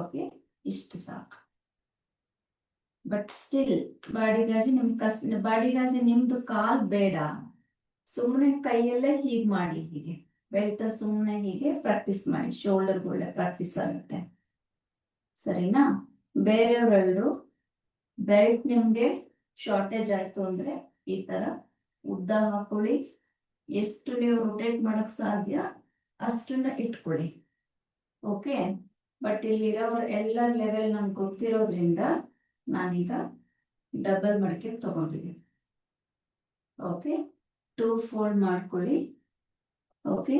Okay ಇಷ್ಟು ಸಾಕು but still ಬಾಡಿಗಾಜು ನಿಮ್ ಕಸ್ ಬಾಡಿಗಾಜು ನಿಮ್ದು ಕಾಲ್ ಬೇಡ ಸುಮ್ಮನೆ ಕೈಯಲ್ಲೇ ಹೀಗೆ ಮಾಡಿ ಹೀಗೆ ಬೆಳ್ತಾ ಸುಮ್ಮನೆ ಹೀಗೆ ಪ್ರಾಕ್ಟೀಸ್ ಮಾಡಿ ಶೋಲ್ಡರ್ ಒಳ್ಳೆ ಪ್ರಾಕ್ಟೀಸ್ ಆಗುತ್ತೆ ಸರಿನಾ ಬೇರೆಯವರೆಲ್ಲರೂ ಬೆಲ್ಟ್ ನಿಮ್ಗೆ ಶಾರ್ಟೇಜ್ ಆಯ್ತು ಅಂದ್ರೆ ಈ ತರ ಉದ್ದ ಹಾಕೊಳ್ಳಿ ಎಷ್ಟು ನೀವು ರೊಟೇಟ್ ಮಾಡಕ್ ಸಾಧ್ಯ ಅಷ್ಟನ್ನ ಇಟ್ಕೊಳ್ಳಿ ಓಕೆ ಬಟ್ ಇಲ್ಲಿರೋ ಎಲ್ಲರ ಲೆವೆಲ್ ನಮ್ಗೆ ಗೊತ್ತಿರೋದ್ರಿಂದ ನಾನೀಗ ಡಬಲ್ ಮಡಿಕೆ ತಗೊಂಡಿದ್ದೀನಿ ಓಕೆ ಟೂ ಫೋಲ್ಡ್ ಮಾಡ್ಕೊಳ್ಳಿ ಓಕೆ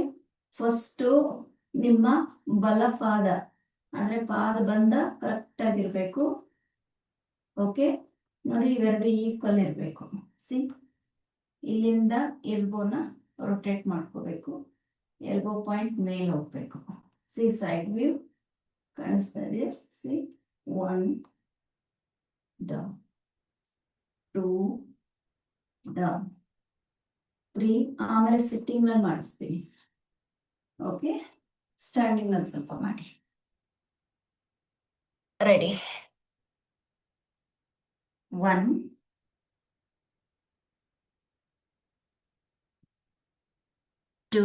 ಫಸ್ಟು ನಿಮ್ಮ ಪಾದ ಅಂದ್ರೆ ಪಾದ ಬಂದ ಕರೆಕ್ಟ್ ಆಗಿರ್ಬೇಕು ಓಕೆ ನೋಡಿ ಇವೆರಡು ಈಕ್ವಲ್ ಇರಬೇಕು ಸಿ ಇಲ್ಲಿಂದ ಎಲ್ಬೋನ ರೊಟೇಟ್ ಮಾಡ್ಕೋಬೇಕು ಎಲ್ಬೋ ಪಾಯಿಂಟ್ ಮೇಲೆ ಹೋಗ್ಬೇಕು see side view consider, see, one the two the three ಆಮೇಲೆ ಸಿಟ್ಟಿಂಗ್ ಅಲ್ಲಿ ಮಾಡಿಸ್ತೀವಿ ಓಕೆ ಸ್ಟ್ಯಾಂಡಿಂಗ್ ಅಲ್ಲಿ ಸ್ವಲ್ಪ ಮಾಡಿ ready one two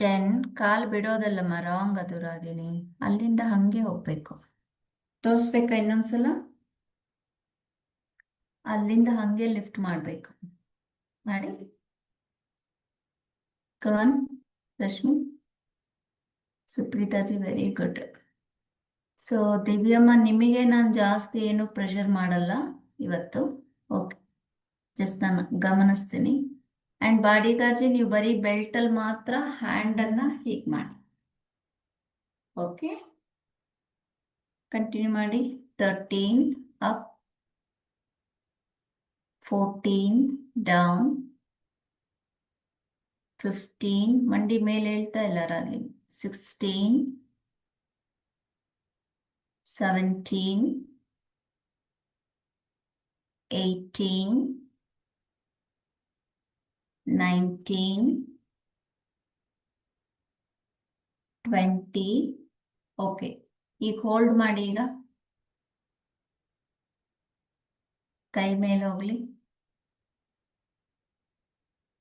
ten ಕಾಲ್ ಬಿಡೋದಲ್ಲಮ್ಮ ರಾಂಗ್ ಅದು ರಾಗಿಣಿ ಅಲ್ಲಿಂದ ಹಂಗೆ ಹೋಗ್ಬೇಕು ತೋರಿಸ್ಬೇಕಾ ಇನ್ನೊಂದ್ಸಲ ಅಲ್ಲಿಂದ ಹಂಗೆ ಲಿಫ್ಟ್ ಮಾಡಬೇಕು ಮಾಡಿ Kavan Rashmi ಸುಪ್ರೀತಾಜಿ very good so ದಿವ್ಯಮ್ಮ ನಿಮಗೆ ನಾನು ಜಾಸ್ತಿ ಏನು ಪ್ರೆಷರ್ ಮಾಡಲ್ಲ ಇವತ್ತು ಓಕೆ ಜಸ್ಟ್ ನಾನು ಗಮನಿಸ್ತೀನಿ ಆ್ಯಂಡ್ ಬಾಡಿ ಗಾರ್ಜಿ ನೀವು ಬರೀ ಬೆಲ್ಟಲ್ಲಿ ಮಾತ್ರ ಹ್ಯಾಂಡನ್ನು ಹೀಗೆ ಮಾಡಿ ಓಕೆ ಕಂಟಿನ್ಯೂ ಮಾಡಿ thirteen up fourteen down fifteen ಮಂಡಿ ಮೇಲೆ ಹೇಳ್ತಾ ಎಲ್ಲರಾಗಲಿ ಸಿಕ್ಸ್ಟೀನ್ ಸೆವೆಂಟೀನ್ ಏಯ್ಟೀನ್ 19, 20, ಓಕೆ ಈಗ ಹೋಲ್ಡ್ ಮಾಡಿ ಈಗ ಕೈ ಮೇಲೆ ಹೋಗ್ಲಿ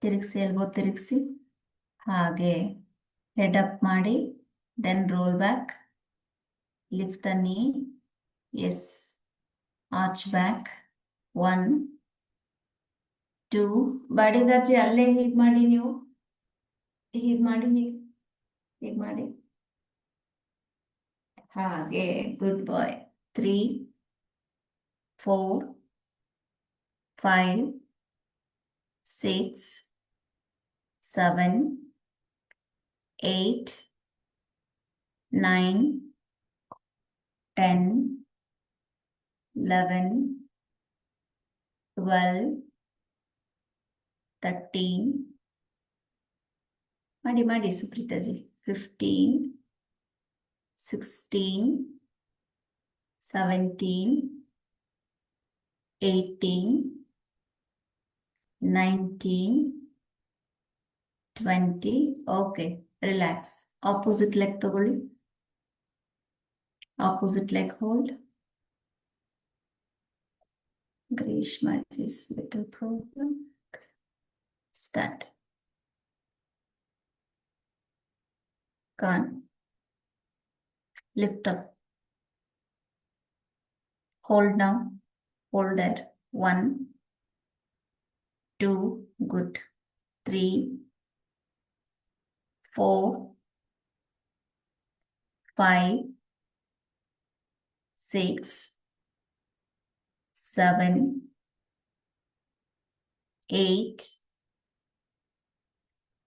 ತಿರುಗಿಸಿ ಎಲ್ಬೋ ತಿರುಗಿಸಿ ಹಾಗೆ ಹೆಡ್ ಅಪ್ ಮಾಡಿ then roll back lift the knees arch back one two अल हेगी good boy three four five six seven eight nine ten eleven twelve 13 maadi maadi suprita ji 15 16 17 18 19 20 okay relax opposite leg tagoli opposite leg hold Grishma is little problem that? can Lift up. Hold now. Hold there. One. Two. Good. Three. Four. Five. Six. Seven. Eight.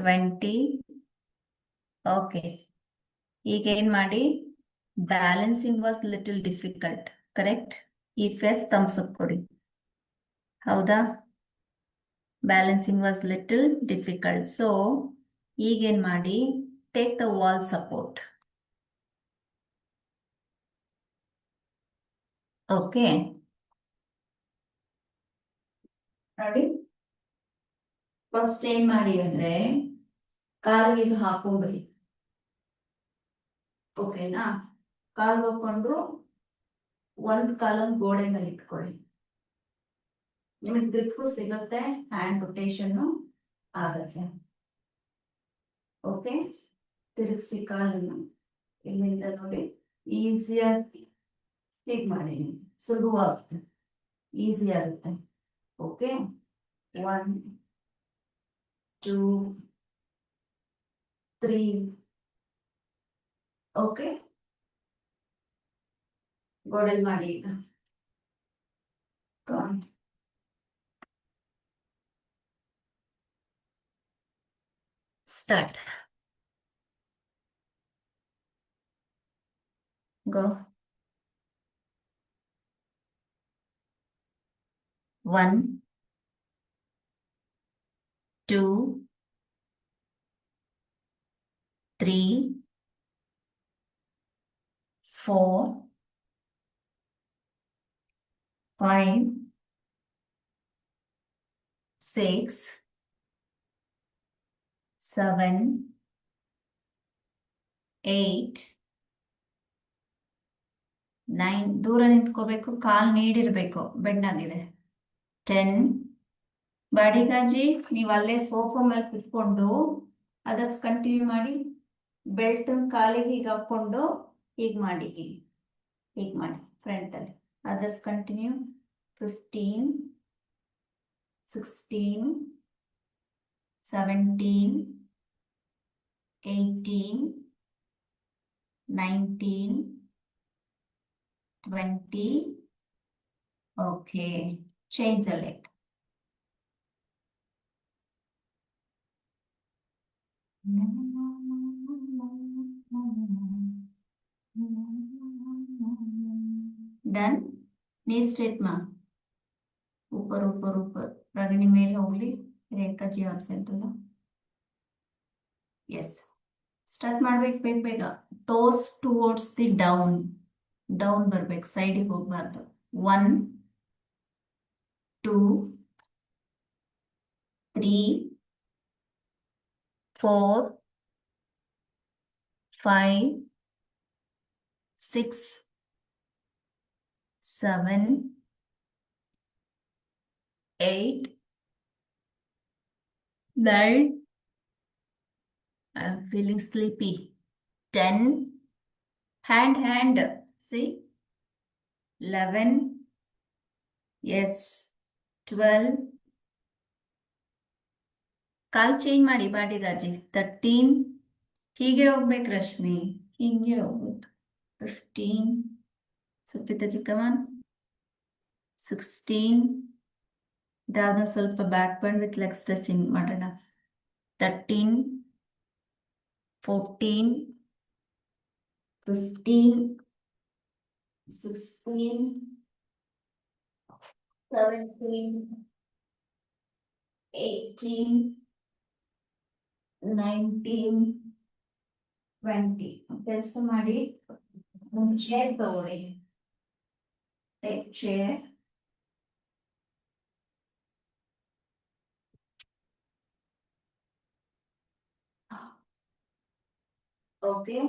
Twenty okay ಈಗ ಏನ್ ಮಾಡಿ balancing was little difficult correct ಈ face up ಕೊಡಿ ಹೌದಾ balancing was little difficult so ಈಗೇನ್ ಮಾಡಿ take the wall support okay first ಏನ್ ಮಾಡಿ ಅಂದ್ರೆ ಕಾಲಿಗೆ ಇದು ಹಾಕೊಂಡ್ಬಿಡಿ ಓಕೆನಾ ಕಾಲ್ ಹಾಕೊಂಡ್ರು ಒಂದ್ ಕಾಲನ್ ಗೋಡೆ ಮೇಲೆ ಇಟ್ಕೊಳ್ಳಿ ನಿಮಗೆ ಗ್ರಿಪ್ ಸಿಗುತ್ತೆ ಹ್ಯಾಂಡ್ ರೊಟೇಷನ್ ಆಗತ್ತೆ ಓಕೆ ತಿರುಗಿಸಿ ಕಾಲನ್ನು ಇಲ್ಲಿಂದ ನೋಡಿ ಈಸಿಯಾಗಿ ಹೀಗೆ ಮಾಡಿ ಸುಲಭವಾಗುತ್ತೆ ಈಸಿ ಆಗುತ್ತೆ okay one two 3. Okay. Por el marido. Con. Start. Go. One. Two. three, four, five, six, seven, eight nine ದೂರ ನಿಂತ್ಕೋಬೇಕು ಕಾಲ್ ನೀಡಿರಬೇಕು ಬೆಣ್ಣಾಗಿದೆ ಟೆನ್ ಬಾಡಿಗಾಜಿ ನೀವು ಅಲ್ಲೇ ಸೋಫಾ ಮೇಲೆ ಕುತ್ಕೊಂಡು ಅದರ್ಸ್ ಕಂಟಿನ್ಯೂ ಮಾಡಿ ಬೆಲ್ಟ್ ಕಾಲಿಗೆ ಈಗ ಹಾಕೊಂಡು ಹೀಗೆ ಮಾಡಿ ಹೀಗೆ ಹೀಗೆ ಮಾಡಿ ಫ್ರಂಟಲ್ಲಿ others continue fifteen sixteen seventeen eighteen nineteen twenty okay change the leg Mm-hmm. Done knee straight ma'am ऊपर ऊपर ऊपर रगनी मेल होली रेखा जी आबसेल यस स्टार्ट बेग bag toes towards the down down बर sad one two three four five six seven, eight, nine. I'm feeling sleepy. Ten. Hand, hand. See? Eleven. Yes. Twelve. ಕಾಲ್ change ಮಾಡಿ ಬಾಡಿಗಾಜಿ ತರ್ಟೀನ್ ಹೀಗೆ ಹೋಗ್ಬೇಕು ರಶ್ಮಿ ಹೀಗೆ ಹೋಗ್ಬೇಕು ಫಿಫ್ಟೀನ್ ಸಪ್ತದಿಗೆ كمان 16 ಡಾರ್ನಲ್ ಸರ್ಪ ಬ್ಯಾಕ್ಬೋನ್ ವಿತ್ legs स्ट्रेचिंग ಮಾಡਣਾ 13 14 15 16 17 18 19 20 ಬೆಲ್ಸ್ ಮಾಡಿ ಒಂದು ಶೇರ್ ತಗೊಳ್ಳಿ State chair. Okay,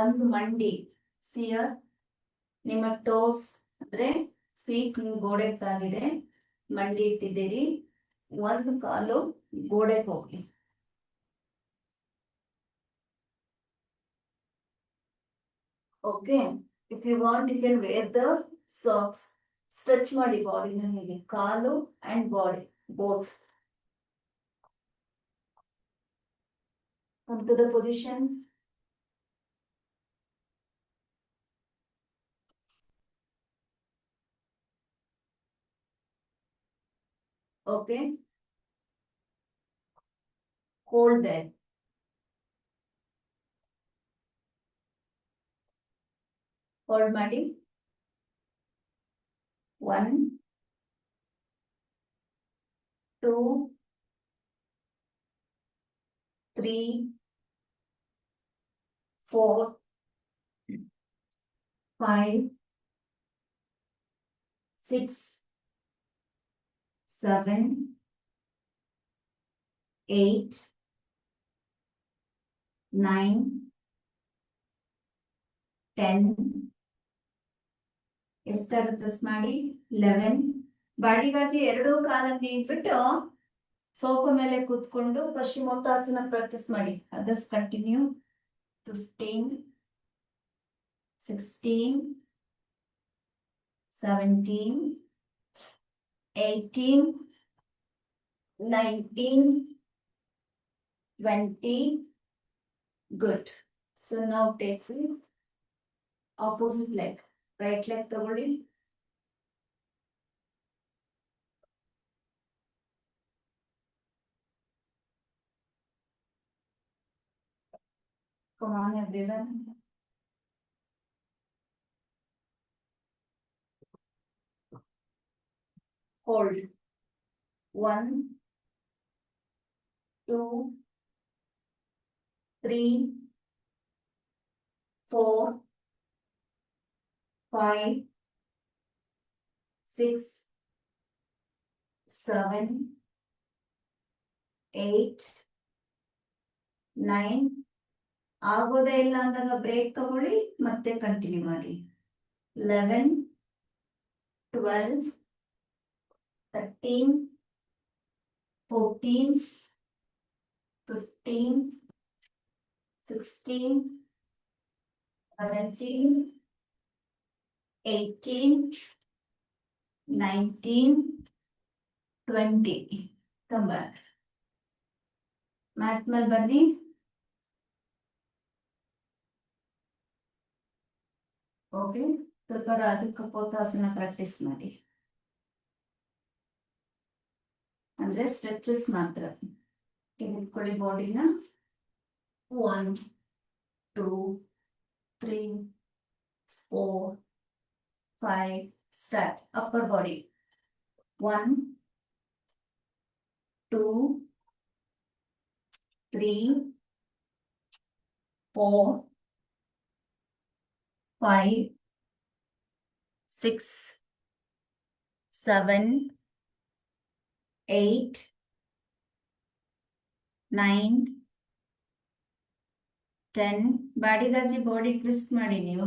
ಒಂದು ಮಂಡಿ ಸಿಯರ್ ನಿಮ್ಮ ಟೋಸ್ ಅಂದ್ರೆ ಫೀಟ್ ನಿಮ್ ತಾಗಿದೆ ಮಂಡಿ ಇಟ್ಟಿದ್ದೀರಿ ಒಂದು ಕಾಲು ಗೋಡೆ ಹೋಗಲಿ okay if you want you can wear the socks stretch ಮಾಡಿ ಬಾಡಿನ ಹೇಗೆ ಕಾಲು and body both come to the position. Okay. Hold there. hold madi one two three four five six seven eight nine ten press ಮಾಡಿ eleven ಬಾಡಿಗಾಗಿ ಎರಡೂ ಕಾಲಲ್ಲಿ ಇಟ್ಬಿಟ್ಟು sofa ಮೇಲೆ ಕೂತ್ಕೊಂಡು ಪಶ್ಚಿಮೋತ್ತಾಸನ ಪ್ರಾಕ್ಟೀಸ್ ಮಾಡಿ others continue fifteen sixteen seventeen eighteen nineteen twenty good so ನಾವು take opposite life right the ತಗೊಳ್ಳಿ Come on, everyone. Hold. One, two, three, four, five, six, seven, eight nine ಆಗೋದೇ ಇಲ್ಲ ಅಂದಾಗ ಬ್ರೇಕ್ ತಗೊಳ್ಳಿ ಮತ್ತೆ ಕಂಟಿನ್ಯೂ ಮಾಡಿ eleven twelve thirteen fourteen fifteen sixteen seventeen 18 19 20 ತುಂಬಾ ಮ್ಯಾಥ್ಮಲ್ ಬರ್ಲಿ ಓಕೆ ಸೊ ಇಂದ ರಾಜಿಕ ಕಪೋತಾಸನ ಪ್ರಾಕ್ಟಿಸ್ ಮಾಡಿ ಆನ್ ದಿಸ್ ಸ್ಟ್ರೆಚ್ಸ್ ಮಾತ್ರ ಹಿಡ್ಕೊಳ್ಳಿ ಬಾಡಿ ನ 1 2 3 4 five, step upper body. One, two, three, four, five, six, seven, eight, nine, ten ಬಾಡಿಗಾಜಿ body twist ಮಾಡಿ ನೀವು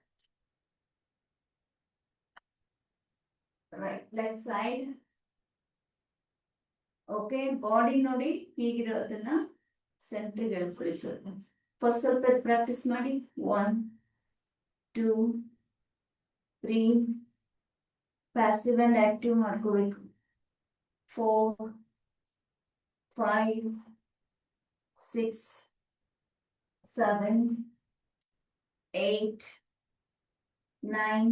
right left side okay body ನೋಡಿ ಹೀಗಿರೋದನ್ನ ಸೆಂಟ್ರಿಗೆ ಎಳ್ಕೊಳ್ಳಿ ಸ್ವಲ್ಪ ಫಸ್ಟ್ ಸ್ವಲ್ಪ ಪ್ರಾಕ್ಟೀಸ್ ಮಾಡಿ one two three passive and active ಮಾಡ್ಕೋಬೇಕು four five six seven eight nine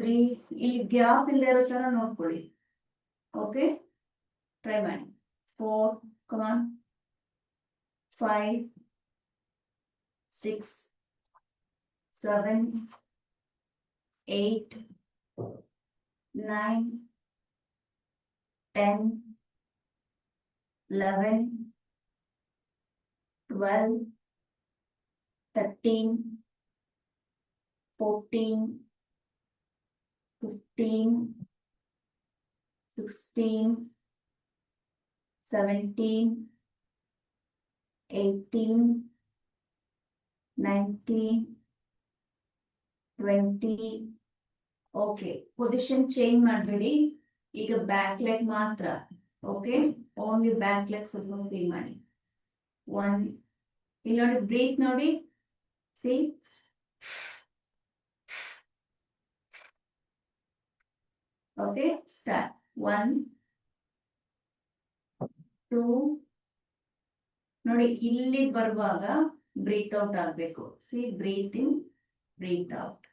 3 ಇಲ್ಲಿ ಗ್ಯಾಪ್ ಇದಿರೋ ತರ ನೋಡ್ಕೊಳ್ಳಿ ಓಕೆ ಟ್ರೈ ಮಾಡಿ 4, 5 6 7 8 9 10 11 12 13 14 15, 16, 17, 18, 19, 20. Okay, position chain madhuri. a back leg matra. Okay, only back leg sudhu free money. One, you know, breathe nodi. See, okay step 1 2 ನೋಡಿ ಇಲ್ಲಿ ಬರುವಾಗ breathe out ಆಗಬೇಕು see breathing breathe out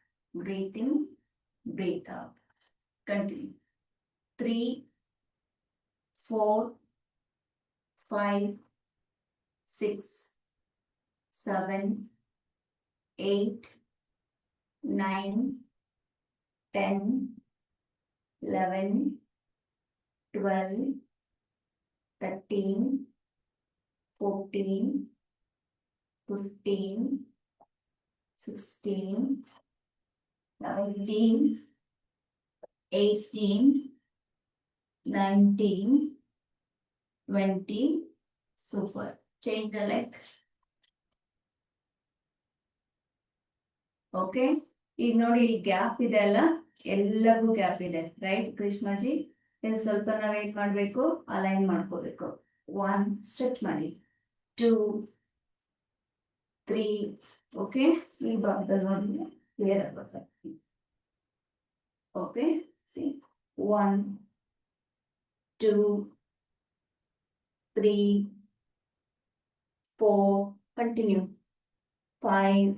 breathing breathe out continue 3 4 5 6 7 8 9 10 11, 12, 13, 14, 15, 16, 19, 18, 19, 20, super. Change the leg. Okay, ಈಗ ನೋಡಿ ಇಲ್ಲಿ gap ಇದೆ ಅಲ್ಲ ಎಲ್ಲರಿಗೂ ಗ್ಯಾಪ್ ಇದೆ ರೈಟ್ ಕೃಷ್ಣಾಜಿ ಇನ್ನು ಸ್ವಲ್ಪ ನಾವು ಏನ್ ಮಾಡಬೇಕು ಅಲೈನ್ ಮಾಡ್ಕೋಬೇಕು ಒನ್ ಸ್ಟ್ರೆಚ್ ಮಾಡಿ ಟೂ ತ್ರೀ ಓಕೆ ಈ ಭಾಗದಲ್ಲಿ ನೋಡಿ ಕ್ಲಿಯರ್ ಆಗ್ಬೇಕು okay see one two three four continue five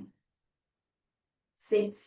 six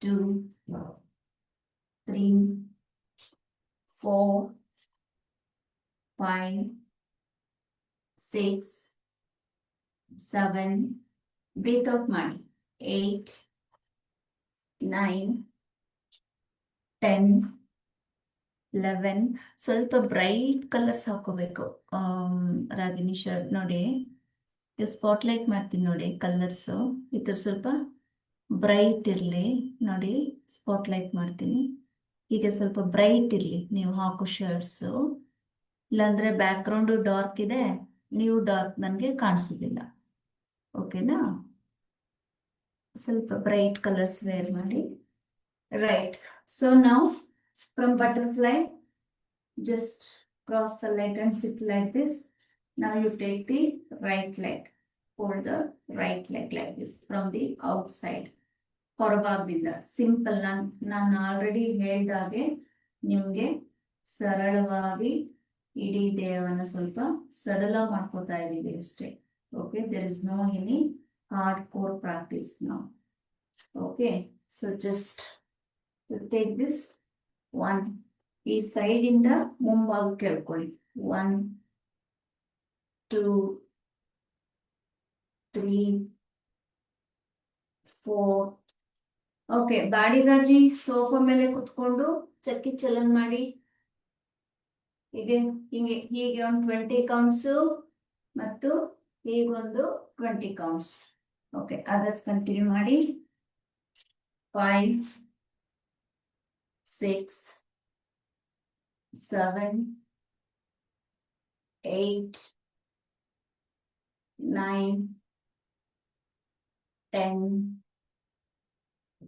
2 3 4 5 6 7 8 9 10 11 ಸ್ವಲ್ಪ ಬ್ರೈಟ್ ಕಲರ್ಸ್ ಹಾಕೋಬೇಕು ರಾಗಿನಿ ಶರ್ಟ್ ನೋಡಿ ಈ ಸ್ಪಾಟ್ ಲೈಟ್ ಮಾಡ್ತೀನಿ ನೋಡಿ ಕಲರ್ಸ್ ಇತ್ರ ಸ್ವಲ್ಪ ಬ್ರೈಟ್ ಇರಲಿ ನೋಡಿ ಸ್ಪಾಟ್ ಲೈಟ್ ಮಾಡ್ತೀನಿ ಈಗ ಸ್ವಲ್ಪ ಬ್ರೈಟ್ ಇರಲಿ ನೀವು ಹಾಕೋ ಶರ್ಟ್ಸು ಇಲ್ಲಾಂದರೆ ಬ್ಯಾಕ್ಗ್ರೌಂಡು ಡಾರ್ಕ್ ಇದೆ ನೀವು ಡಾರ್ಕ್ ನನಗೆ ಕಾಣಿಸೋದಿಲ್ಲ ಓಕೆನಾ ಸ್ವಲ್ಪ ಬ್ರೈಟ್ ಕಲರ್ಸ್ ವೇರ್ ಮಾಡಿ ರೈಟ್ ಸೊ ನಾವು from butterfly just cross the leg and sit like this ನಾವು you take the right leg the right leg like this from the outside ಹೊರಬಾಗ್ದಿಲ್ಲ simple ನಾನ್ ನಾನು ಆಲ್ರೆಡಿ ಹೇಳ್ದಾಗೆ ನಿಮ್ಗೆ ಸರಳವಾಗಿ ಇಡೀ ದೇಹವನ್ನು ಸ್ವಲ್ಪ ಸಡಲ ಮಾಡ್ಕೋತಾ ಇದ್ದೀವಿ ಅಷ್ಟೇ okay there is no any hardcore practice ನಾವು okay so just take this one ಈ ಸೈಡಿಂದ ಮುಂಬಾಗ ಕೇಳ್ಕೊಳ್ಳಿ one two three four okay ಬಾಡಿಗಾಜಿ sofa ಮೇಲೆ ಕುತ್ಕೊಂಡು ಚಕ್ಕಿ ಚಲನ್ ಮಾಡಿ ಹೀಗೆ ಹಿಂಗೆ ಹೀಗೆ ಒಂದು ಟ್ವೆಂಟಿ ಕೌಂಟ್ಸ್ ಮತ್ತು ಹೀಗೊಂದು twenty counts okay others continue ಮಾಡಿ five six seven eight nine ten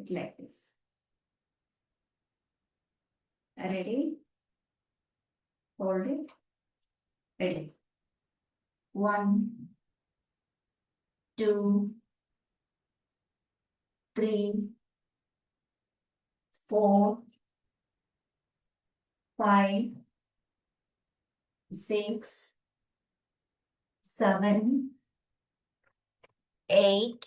it like this. Ready? Hold it. Ready. One, two, three, four, five, six, seven, eight,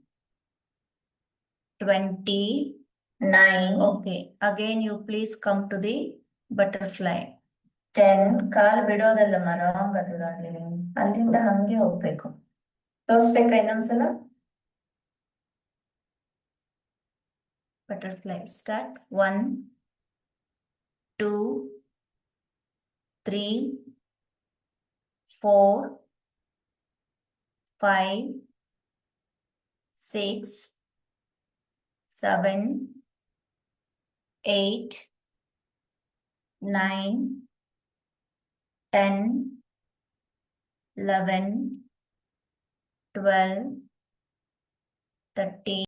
twenty nine, Okay, again you please come to the butterfly. Ten. Ten ಕಾಲ್ ಬಿಡೋದಲ್ಲ wrong ಅದು ನೋಡ್ಲಿ ಅಲ್ಲಿಂದ ಹಂಗೆ ಹೋಗ್ಬೇಕು ತೋರಿಸ್ಬೇಕಾ ಇನ್ನೊಂದ್ಸಲ Butterfly start one, two, three, four, five, six, seven, eight, nine, ten, eleven, twelve, thirteen.